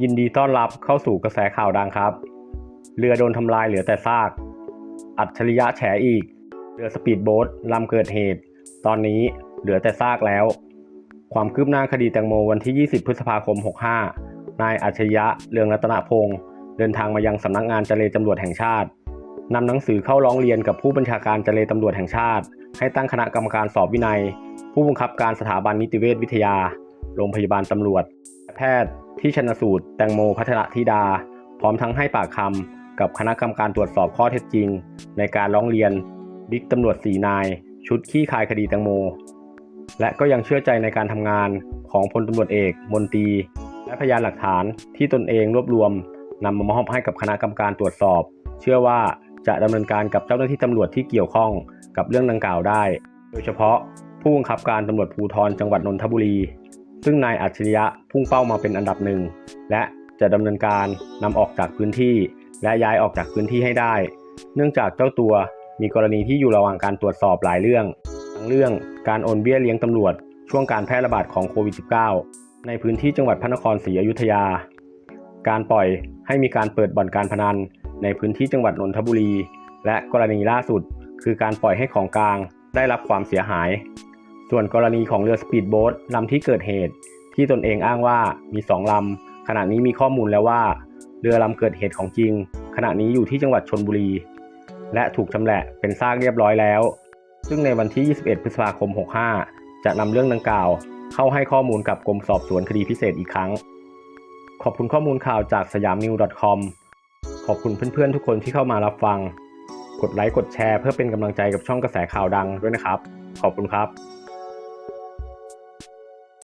ยินดีต้อนรับเข้าสู่กระแสข่าวดังครับ เรือโดนทำลายเหลือแต่ซาก อัจฉริยะแฉอีก เรือสปีดโบ๊ทลำเกิดเหตุ ตอนนี้เหลือแต่ซากแล้ว ความคืบหน้าคดีแตงโมวันที่ 20 พฤษภาคม 65 นายอัจฉริยะเรืองรัตนพงศ์เดินทางมายังสำนักงานเจรตำรวจแห่งชาตินำหนังสือเข้าร้องเรียนกับผู้บัญชาการเจรตำรวจแห่งชาติ ให้ตั้งคณะกรรมการสอบวินัย ผู้บังคับการสถาบันนิติเวชวิทยา โรงพยาบาลตำรวจ แพทย์ที่ชนสูตรแตงโมพัทรธิดา พร้อมทั้งให้ปากคำกับคณะกรรมการตรวจสอบข้อเท็จจริง ในการร้องเรียนบิ๊กตำรวจสีนาย ชุดขี้คายคดีแตงโม และก็ยังเชื่อใจในการทำงานของพลตำรวจเอก มนตรี และพยานหลักฐานที่ตนเองรวบรวมนำมามอบให้กับคณะกรรมการตรวจสอบ เชื่อว่าจะดำเนินการกับเจ้าหน้าที่ตำรวจที่เกี่ยวข้องกับเรื่องดังกล่าวได้ โดยเฉพาะผู้บังคับการตำรวจภูธรจังหวัดนนทบุรี ซึ่งนายอัจฉริยะพุ่งเป้ามาเป็นอันดับหนึ่ง และจะดำเนินการนำออกจากพื้นที่ และย้ายออกจากพื้นที่ให้ได้ เนื่องจากเจ้าตัวมีกรณีที่อยู่ระหว่างการตรวจสอบหลายเรื่อง ทั้งเรื่องการโอนเบี้ยเลี้ยงตำรวจ ช่วงการแพร่ระบาดของโควิด -19 ในพื้นที่จังหวัดพระนครศรีอยุธยา การปล่อยให้มีการเปิดบ่อนการพนัน ในพื้นที่จังหวัดนนทบุรี และกรณีล่าสุด คือการปล่อยให้ของกลางได้รับความเสียหาย ส่วนกรณีของเรือสปีดโบ๊ทลำที่เกิดเหตุ ที่ตนเองอ้างว่ามีสองลำขณะนี้มีข้อมูลแล้วว่า เรือลำเกิดเหตุของจริง ขณะนี้อยู่ที่จังหวัดชนบุรี และถูกชำแหละเป็นซากเรียบร้อยแล้ว ซึ่งในวันที่ 21 พฤษภาคม 65 จะนำเรื่องดังกล่าว เข้าให้ข้อมูลกับกรมสอบสวนคดีพิเศษอีกครั้ง ขอบคุณข้อมูลข่าวจากสยามนิว .com ขอบคุณเพื่อนๆทุกคนที่เข้ามารับฟัง กดไลค์กดแชร์เพื่อเป็นกำลังใจกับช่องกระแสข่าวดังด้วยนะครับ ขอบคุณครับ